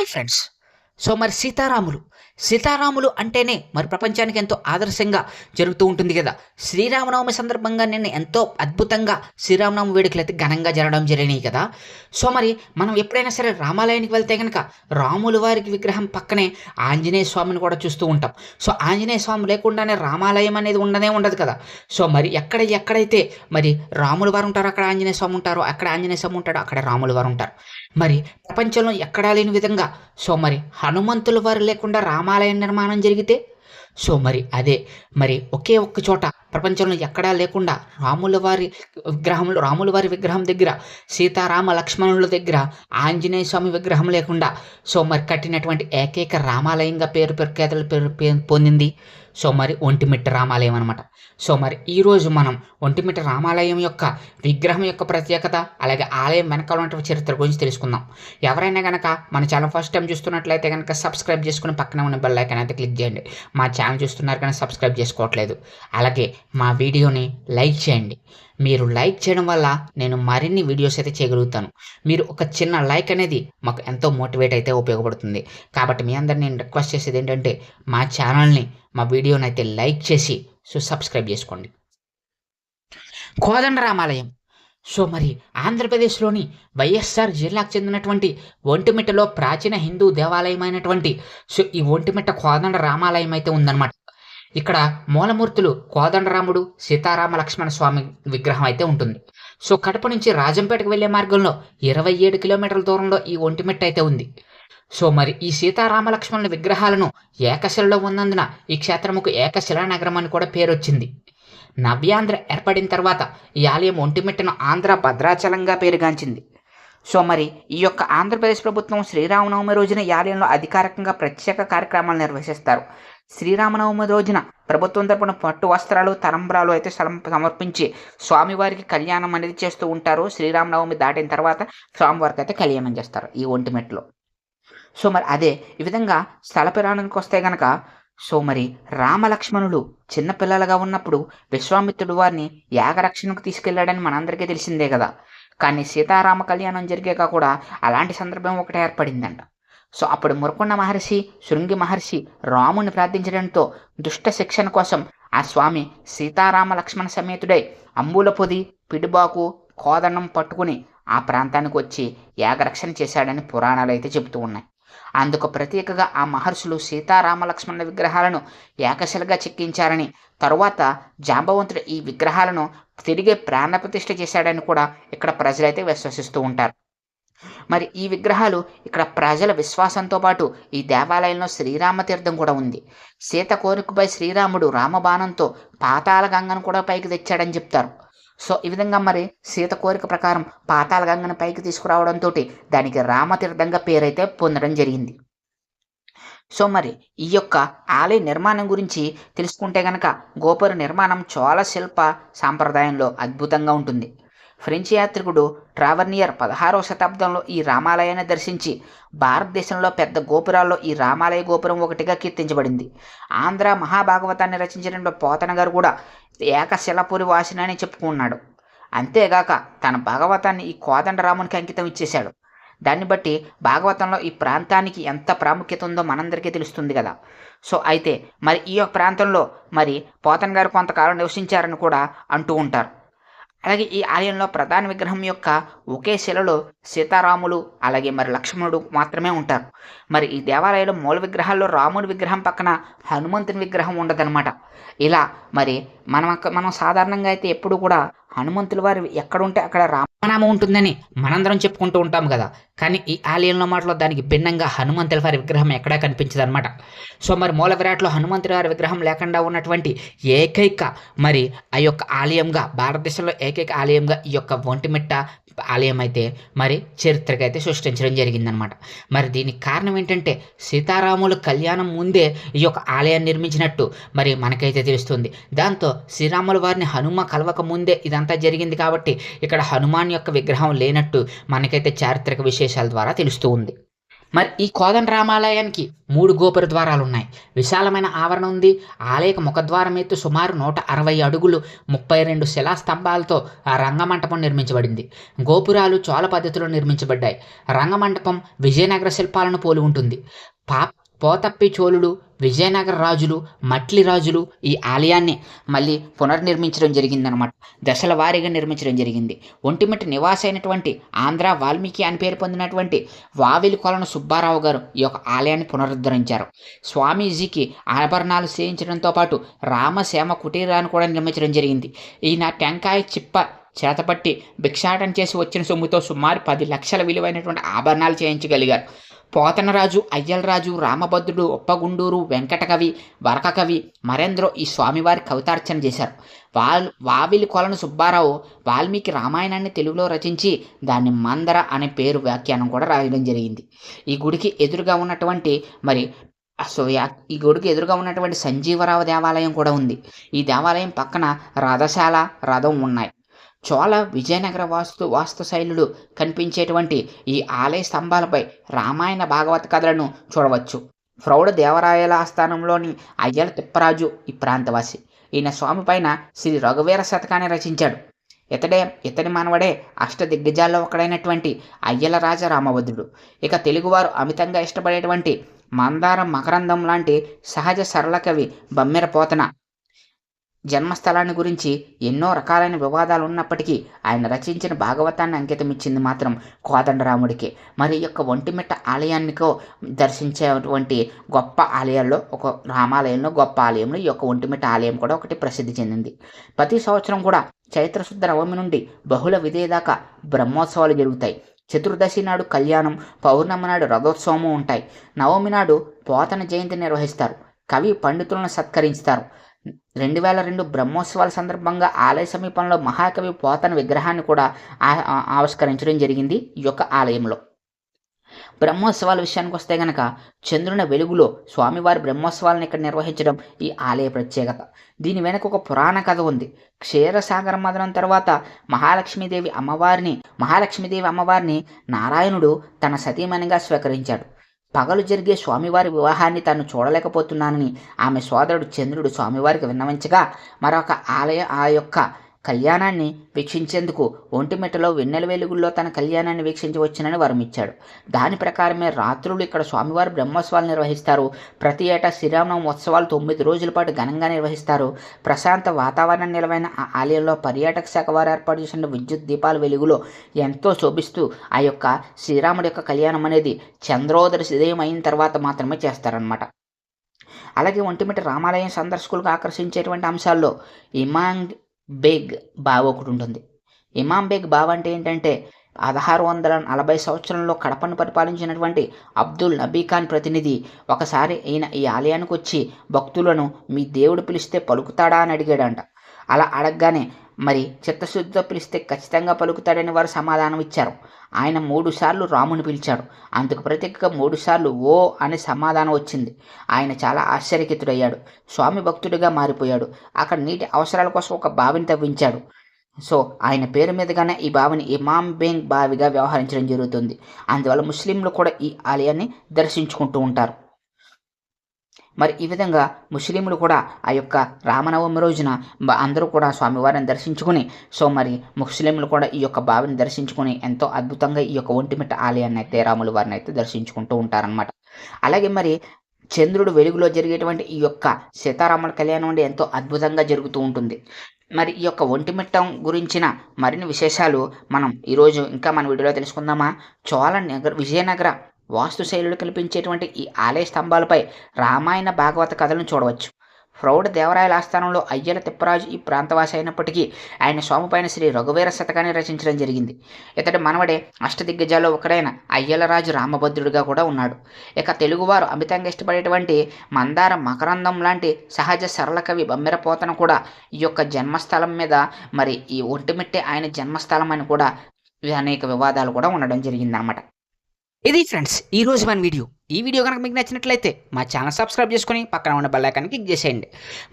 Hi friends so మరి సీతారాములు. సీతారాములు అంటేనే మరి ప్రపంచానికి ఎంతో ఆదర్శంగా జరుగుతూ ఉంటుంది కదా. శ్రీరామనవమి సందర్భంగా నిన్న ఎంతో అద్భుతంగా శ్రీరామనవమి వేడుకలు అయితే ఘనంగా జరగడం జరిగినాయి కదా. సో మరి మనం ఎప్పుడైనా సరే రామాలయానికి వెళ్తే కనుక రాముల వారికి విగ్రహం పక్కనే ఆంజనేయ స్వామిని కూడా చూస్తూ ఉంటాం. సో ఆంజనేయ స్వామి లేకుండానే రామాలయం అనేది ఉండనే ఉండదు కదా. సో మరి ఎక్కడ ఎక్కడైతే మరి రాముల వారు ఉంటారో అక్కడ ఆంజనేయ స్వామి ఉంటారో అక్కడ ఆంజనేయ స్వామి ఉంటారో అక్కడ రాముల వారు ఉంటారు. మరి ప్రపంచంలో ఎక్కడా లేని విధంగా సో మరి హనుమంతుల వారు లేకుండా రామాలయం నిర్మాణం జరిగితే? సో మరి అదే మరి ఒకే ఒక్క చోట ప్రపంచంలో ఎక్కడా లేకుండా రాముల వారి విగ్రహంలో రాముల వారి విగ్రహం దగ్గర సీతారామ లక్ష్మణుల దగ్గర ఆంజనేయ స్వామి విగ్రహం లేకుండా సో మరి కట్టినటువంటి ఏకైక రామాలయంగా పేరు ప్రఖ్యాతలు పేరు పొందింది. సో మరి ఒంటిమిట్ట రామాలయం అనమాట సో మరి ఈరోజు మనం ఒంటిమిట్ట రామాలయం యొక్క విగ్రహం యొక్క ప్రత్యేకత అలాగే ఆలయం వెనకాల చరిత్ర గురించి తెలుసుకుందాం. ఎవరైనా కనుక మన ఛానల్ ఫస్ట్ టైం చూస్తున్నట్లయితే కనుక సబ్స్క్రైబ్ చేసుకుని పక్కన ఉన్న బెల్ ఐకాన్ అయితే క్లిక్ చేయండి. మా ఛానల్ చూస్తున్నారు కానీ సబ్స్క్రైబ్ చేసుకోవట్లేదు. అలాగే మా వీడియోని లైక్ చేయండి. మీరు లైక్ చేయడం వల్ల నేను మరిన్ని వీడియోస్ అయితే చేయగలుగుతాను. మీరు ఒక చిన్న లైక్ అనేది మాకు ఎంతో మోటివేట్ అయితే ఉపయోగపడుతుంది. కాబట్టి మీ అందరిని నేను రిక్వెస్ట్ చేసేది ఏంటంటే మా ఛానల్ని మా వీడియోని అయితే లైక్ చేసి సో సబ్స్క్రైబ్ చేసుకోండి. కోదండ రామాలయం. సో మరి ఆంధ్రప్రదేశ్లోని వైఎస్ఆర్ జిల్లాకు చెందినటువంటి ఒంటిమిట్టలో ప్రాచీన హిందూ దేవాలయమైనటువంటి సో ఈ ఒంటిమిట్ట కోదండ రామాలయం అయితే ఉందన్నమాట. ఇక్కడ మూలమూర్తులు కోదండరాముడు సీతారామ లక్ష్మణ స్వామి విగ్రహం అయితే ఉంటుంది. సో కడప నుంచి రాజంపేటకు వెళ్ళే మార్గంలో ఇరవై ఏడు కిలోమీటర్ల దూరంలో ఈ ఒంటిమిట్ట అయితే ఉంది. సో మరి ఈ సీతారామ లక్ష్మణుల విగ్రహాలను ఏకశిలలో ఉన్నందున ఈ క్షేత్రముకు ఏకశిలా నగరం అని కూడా పేరు వచ్చింది నవ్యాంధ్ర ఏర్పడిన తర్వాత ఈ ఆలయం ఒంటిమిట్టను ఆంధ్ర భద్రాచలంగా పేరుగాంచింది. సో మరి ఈ యొక్క ఆంధ్రప్రదేశ్ ప్రభుత్వం శ్రీరామనవమి రోజున ఈ ఆలయంలో అధికారికంగా ప్రత్యేక కార్యక్రమాలు నిర్వహిస్తారు. శ్రీరామనవమి రోజున ప్రభుత్వం తరపున పట్టు వస్త్రాలు తలంబ్రాలు అయితే సమర్పించి స్వామివారికి కళ్యాణం అనేది చేస్తూ ఉంటారు. శ్రీరామనవమి దాటిన తర్వాత స్వామివారికి అయితే కళ్యాణం చేస్తారు ఈ ఒంటిమెట్లో సో మరి అదే ఈ విధంగా స్థల పురాణానికి వస్తే గనక సో మరి రామలక్ష్మణులు చిన్నపిల్లలుగా ఉన్నప్పుడు విశ్వామిత్రుడు వారిని యాగరక్షణకు తీసుకెళ్ళాడని మనందరికీ తెలిసిందే కదా. కానీ సీతారామ కళ్యాణం జరిగాక కూడా అలాంటి సందర్భం ఒకటి ఏర్పడిందంట. సో అప్పుడు మురకొండ మహర్షి శృంగి మహర్షి రాముని ప్రార్థించడంతో దుష్ట శిక్షణ కోసం ఆ స్వామి సీతారామ లక్ష్మణ సమేతుడై అంబుల పొది పిడిబాకు కోదండం పట్టుకుని ఆ ప్రాంతానికి వచ్చి యాగరక్షణ చేశాడని పురాణాలు అయితే చెబుతూ ఉన్నాయి. అందుకు ప్రత్యేకగా ఆ మహర్షులు సీతారామ లక్ష్మణుల విగ్రహాలను ఏకశలగా చెక్కించారని తరువాత జాంబవంతుడు ఈ విగ్రహాలను తిరిగి ప్రాణప్రతిష్ఠ చేశాడని కూడా ఇక్కడ ప్రజలైతే విశ్వసిస్తూ ఉంటారు. మరి ఈ విగ్రహాలు ఇక్కడ ప్రజల విశ్వాసంతో పాటు ఈ దేవాలయంలో శ్రీరామ తీర్థం కూడా ఉంది. సీత కోరికపై శ్రీరాముడు రామబాణంతో పాతాళ గంగను కూడా పైకి తెచ్చాడని చెప్తారు. సో ఈ విధంగా మరి సీత కోరిక ప్రకారం పాతాళ గంగను పైకి తీసుకురావడంతో దానికి రామతీర్థంగా పేరైతే పొందడం జరిగింది. సో మరి ఈ యొక్క ఆలయ నిర్మాణం గురించి తెలుసుకుంటే గనక గోపుర నిర్మాణం చోళ శిల్ప సాంప్రదాయంలో అద్భుతంగా ఉంటుంది. ఫ్రెంచ్ యాత్రికుడు ట్రావర్నియర్ పదహారవ శతాబ్దంలో ఈ రామాలయాన్ని దర్శించి భారతదేశంలో పెద్ద గోపురాల్లో ఈ రామాలయ గోపురం ఒకటిగా కీర్తించబడింది. ఆంధ్ర మహాభాగవతాన్ని రచించిన పోతన గారు కూడా ఏకశిలపురి వాసిని అని చెప్పుకున్నాడు. అంతేగాక తన భాగవతాన్ని ఈ కోదండరామునికి అంకితం ఇచ్చేశాడు. దాన్ని బట్టి భాగవతంలో ఈ ప్రాంతానికి ఎంత ప్రాముఖ్యత ఉందో మనందరికీ తెలుస్తుంది కదా. సో అయితే మరి ఈ యొక్క ప్రాంతంలో మరి పోతన్ గారు కొంతకాలం నివసించారని కూడా అంటూ ఉంటారు. అలాగే ఈ ఆలయంలో ప్రధాన విగ్రహం యొక్క ఒకే శిలలో సీతారాములు అలాగే మరి లక్ష్మణుడు మాత్రమే ఉంటారు. మరి ఈ దేవాలయంలో మూల విగ్రహాల్లో రాముడి విగ్రహం పక్కన హనుమంతుని విగ్రహం ఉండదన్నమాట. ఇలా మరి మనం మనం సాధారణంగా అయితే ఎప్పుడు కూడా హనుమంతుల వారి ఎక్కడుంటే అక్కడ రామ రామనామం ఉంటుందని మనందరం చెప్పుకుంటూ ఉంటాం కదా. కానీ ఈ ఆలయంలో మాటలో దానికి భిన్నంగా హనుమంతుల వారి విగ్రహం ఎక్కడా కనిపించదు అనమాట సో మరి మూల విరాట్లో హనుమంతుల వారి విగ్రహం లేకుండా ఉన్నటువంటి ఏకైక మరి ఆ యొక్క ఆలయంగా భారతదేశంలో ఏకైక ఆలయంగా ఈ యొక్క ఒంటిమిట్ట ఆలయం అయితే మరి చరిత్రకైతే అయితే సృష్టించడం జరిగిందనమాట. మరి దీనికి కారణం ఏంటంటే సీతారాముల కళ్యాణం ముందే ఈ యొక్క ఆలయాన్ని నిర్మించినట్టు మరి మనకైతే తెలుస్తుంది. దాంతో శ్రీరాముల వారిని హనుమ కలవక ముందే ఇదంతా జరిగింది కాబట్టి ఇక్కడ హనుమాన్ యొక్క విగ్రహం లేనట్టు మనకైతే చారిత్రక విశేషాల ద్వారా తెలుస్తూ ఉంది. మరి ఈ కోదండ రామాలయానికి మూడు గోపుర ద్వారాలు ఉన్నాయి విశాలమైన ఆవరణ ఉంది. ఆలయక ముఖద్వారం ఎత్తు సుమారు నూట అరవై అడుగులు ముప్పై రెండు శిలా స్తంభాలతో ఆ రంగమంటపం నిర్మించబడింది. గోపురాలు చోళ పద్ధతిలో నిర్మించబడ్డాయి. రంగమంటపం విజయనగర శిల్పాలను పోలి ఉంటుంది. పా పోతప్పి చోళుడు విజయనగర రాజులు మట్లి రాజులు ఈ ఆలయాన్ని మళ్ళీ పునర్నిర్మించడం జరిగిందనమాట దశల వారీగా నిర్మించడం జరిగింది. ఒంటిమిటి నివాస అయినటువంటి ఆంధ్ర వాల్మీకి అని పేరు పొందినటువంటి వావిలి కొలను సుబ్బారావు గారు ఈ యొక్క ఆలయాన్ని పునరుద్ధరించారు. స్వామీజీకి ఆభరణాలు చేయించడంతో పాటు రామసేమ కుటీరాన్ని కూడా నిర్మించడం జరిగింది. ఈయన టెంకాయ చిప్ప చేతపట్టి భిక్షాటన చేసి వచ్చిన సొమ్ముతో సుమారు పది లక్షల విలువైనటువంటి ఆభరణాలు చేయించగలిగారు. పోతనరాజు అయ్యలరాజు రామభద్రుడు ఉప్పగుండూరు వెంకటకవి వరకకవి మరేంద్రో ఈ స్వామివారి కవితార్చన చేశారు. వాల్ వావిలి కొలను సుబ్బారావు వాల్మీకి రామాయణాన్ని తెలుగులో రచించి దాన్ని మందర అనే పేరు వ్యాఖ్యానం కూడా రాయడం జరిగింది. ఈ గుడికి ఎదురుగా ఉన్నటువంటి మరి సో ఈ గుడికి ఎదురుగా ఉన్నటువంటి సంజీవరావు దేవాలయం కూడా ఉంది. ఈ దేవాలయం పక్కన రథశాల రథం ఉన్నాయి. చోళ విజయనగర వాస్తు వాస్తు శైలులు కనిపించేటువంటి ఈ ఆలయ స్తంభాలపై రామాయణ భాగవత కథలను చూడవచ్చు. ప్రౌఢ దేవరాయల ఆస్థానంలోని అయ్యల తిప్పరాజు ఈ ప్రాంతవాసి. ఈయన స్వామి పైన శ్రీ రఘువీర శతకాన్ని రచించాడు. ఇతడే ఇతని మనవడే అష్ట దిగ్గజాల్లో ఒకడైనటువంటి అయ్యల రాజ రామభద్రుడు ఇక తెలుగువారు అమితంగా ఇష్టపడేటువంటి మందారం మకరందం లాంటి సహజ సరళ కవి బమ్మెర పోతన జన్మస్థలాన్ని గురించి ఎన్నో రకాలైన వివాదాలు ఉన్నప్పటికీ ఆయన రచించిన భాగవతాన్ని అంకితం ఇచ్చింది మాత్రం కోదండరాముడికి. మరి యొక్క ఒంటిమిట్ట ఆలయానికో దర్శించేటువంటి గొప్ప ఆలయాల్లో ఒక రామాలయంలో గొప్ప ఆలయంలో ఈ యొక్క ఒంటిమిట్ట ఆలయం కూడా ఒకటి ప్రసిద్ధి చెందింది. ప్రతి సంవత్సరం కూడా చైత్రశుద్ధ నవమి నుండి బహుళ విధేదాకా బ్రహ్మోత్సవాలు జరుగుతాయి. చతుర్దశి నాడు కళ్యాణం పౌర్ణమి నాడు రథోత్సవము ఉంటాయి. నవమి నాడు పోతన జయంతి నిర్వహిస్తారు. కవి పండితులను సత్కరిస్తారు రెండు వేల రెండు బ్రహ్మోత్సవాల సందర్భంగా ఆలయ సమీపంలో మహాకవి పోతన విగ్రహాన్ని కూడా ఆవిష్కరించడం జరిగింది ఈ యొక్క ఆలయంలో. బ్రహ్మోత్సవాల విషయానికి వస్తే గనక చంద్రుని వెలుగులో స్వామివారి బ్రహ్మోత్సవాలను ఇక్కడ నిర్వహించడం ఈ ఆలయ ప్రత్యేకత. దీని వెనక ఒక పురాణ కథ ఉంది. క్షీరసాగర మదనం తర్వాత మహాలక్ష్మీదేవి అమ్మవారిని మహాలక్ష్మీదేవి అమ్మవారిని నారాయణుడు తన సతీమణిగా స్వీకరించాడు. పగలు జరిగే స్వామివారి వివాహాన్ని తాను చూడలేకపోతున్నానని ఆమె సోదరుడు చంద్రుడు స్వామివారికి విన్నవించగా మరొక ఆలయ ఆ యొక్క కళ్యాణాన్ని వీక్షించేందుకు ఒంటిమిట్టలో వెన్నెల వెలుగుల్లో తన కళ్యాణాన్ని వీక్షించవచ్చునని వరమిచ్చాడు. దాని ప్రకారమే రాత్రులు ఇక్కడ స్వామివారి బ్రహ్మోత్సవాలు నిర్వహిస్తారు. ప్రతి ఏటా శ్రీరామనవమి ఉత్సవాలు తొమ్మిది రోజుల పాటు ఘనంగా నిర్వహిస్తారు. ప్రశాంత వాతావరణం నిలవైన ఆ ఆలయంలో పర్యాటక శాఖ వారు ఏర్పాటు చేసిన విద్యుత్ దీపాల వెలుగులో ఎంతో శోభిస్తూ ఆ యొక్క శ్రీరాముడి యొక్క కళ్యాణం అనేది చంద్రోదయం అయిన తర్వాత మాత్రమే చేస్తారనమాట అలాగే ఒంటిమిట్ట రామాలయం సందర్శకులకు ఆకర్షించేటువంటి అంశాల్లో ఇమాంగ్ బేగ్ బావ్ ఒకటి ఉంటుంది. ఇమాం బేగ్ బావ అంటే ఏంటంటే పదహారు వందల నలభై సంవత్సరంలో కడపను పరిపాలించినటువంటి అబ్దుల్ నబీ ఖాన్ ప్రతినిధి. ఒకసారి ఈయన ఈ ఆలయానికి వచ్చి భక్తులను మీ దేవుడు పిలిస్తే పలుకుతాడా అని అడిగాడంట. అలా అడగగానే మరి చిత్తశుద్ధితో పిలిస్తే ఖచ్చితంగా పలుకుతాడని వారు సమాధానం ఇచ్చారు. ఆయన మూడు సార్లు రాముని పిలిచాడు. అందుకు ప్రతీకగా మూడు సార్లు ఓ అనే సమాధానం వచ్చింది. ఆయన చాలా ఆశ్చర్యకితుడయ్యాడు. స్వామి భక్తుడిగా మారిపోయాడు. అక్కడ నీటి అవసరాల కోసం ఒక బావిని తవ్వించాడు. సో ఆయన పేరు మీదుగానే ఈ బావిని ఇమామ్ బేంగ్ బావిగా వ్యవహరించడం జరుగుతుంది. అందువల్ల ముస్లింలు కూడా ఈ ఆలయాన్ని దర్శించుకుంటూ ఉంటారు. మరి ఈ విధంగా ముస్లింలు కూడా ఆ యొక్క రామనవమి రోజున అందరూ కూడా స్వామివారిని దర్శించుకుని సో మరి ముస్లింలు కూడా ఈ యొక్క బావిని దర్శించుకుని ఎంతో అద్భుతంగా ఈ యొక్క ఒంటిమిట్ట ఆలయాన్ని అయితే రాముల వారిని అయితే దర్శించుకుంటూ ఉంటారనమాట అలాగే మరి చంద్రుడు వెలుగులో జరిగేటువంటి ఈ యొక్క సీతారాముల కళ్యాణం అంటే ఎంతో అద్భుతంగా జరుగుతూ ఉంటుంది. మరి ఈ యొక్క ఒంటిమిట్టం గురించిన మరిన్ని విశేషాలు మనం ఈరోజు ఇంకా మన వీడియోలో తెలుసుకుందామా? చోళ నగర విజయనగర వాస్తు శైలులు కల్పించేటువంటి ఈ ఆలయ స్తంభాలపై రామాయణ భాగవత కథలను చూడవచ్చు. ప్రౌఢ దేవరాయల ఆస్థానంలో అయ్యల తిప్పరాజు ఈ ప్రాంతవాసి అయినప్పటికీ ఆయన స్వామిపైన శ్రీ రఘువీర శతకాన్ని రచించడం జరిగింది. ఇతడి మనవడే అష్టదిగ్గజాల్లో ఒకడైన అయ్యలరాజు రామభద్రుడిగా కూడా ఉన్నాడు. ఇక తెలుగువారు అమితంగా ఇష్టపడేటువంటి మందార మకరందం లాంటి సహజ సరళ కవి బమ్మెరపోతను కూడా ఈ యొక్క జన్మస్థలం మీద మరి ఈ ఒంటిమిట్టే ఆయన జన్మస్థలం అని కూడా అనేక వివాదాలు కూడా ఉండడం జరిగిందనమాట ఇది ఫ్రెండ్స్ ఈ రోజు మన వీడియో. ఈ వీడియో కనుక మీకు నచ్చినట్లయితే మా ఛానల్ సబ్స్క్రైబ్ చేసుకుని పక్కన ఉన్న బెల్ క్లిక్ చేసేయండి.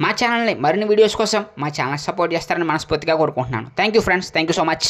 మా ఛానల్ని మరిన్ని వీడియోస్ కోసం మా ఛానల్ సపోర్ట్ చేస్తారని మనస్ఫూర్తిగా కోరుకుంటున్నాను. Thank you friends thank you so much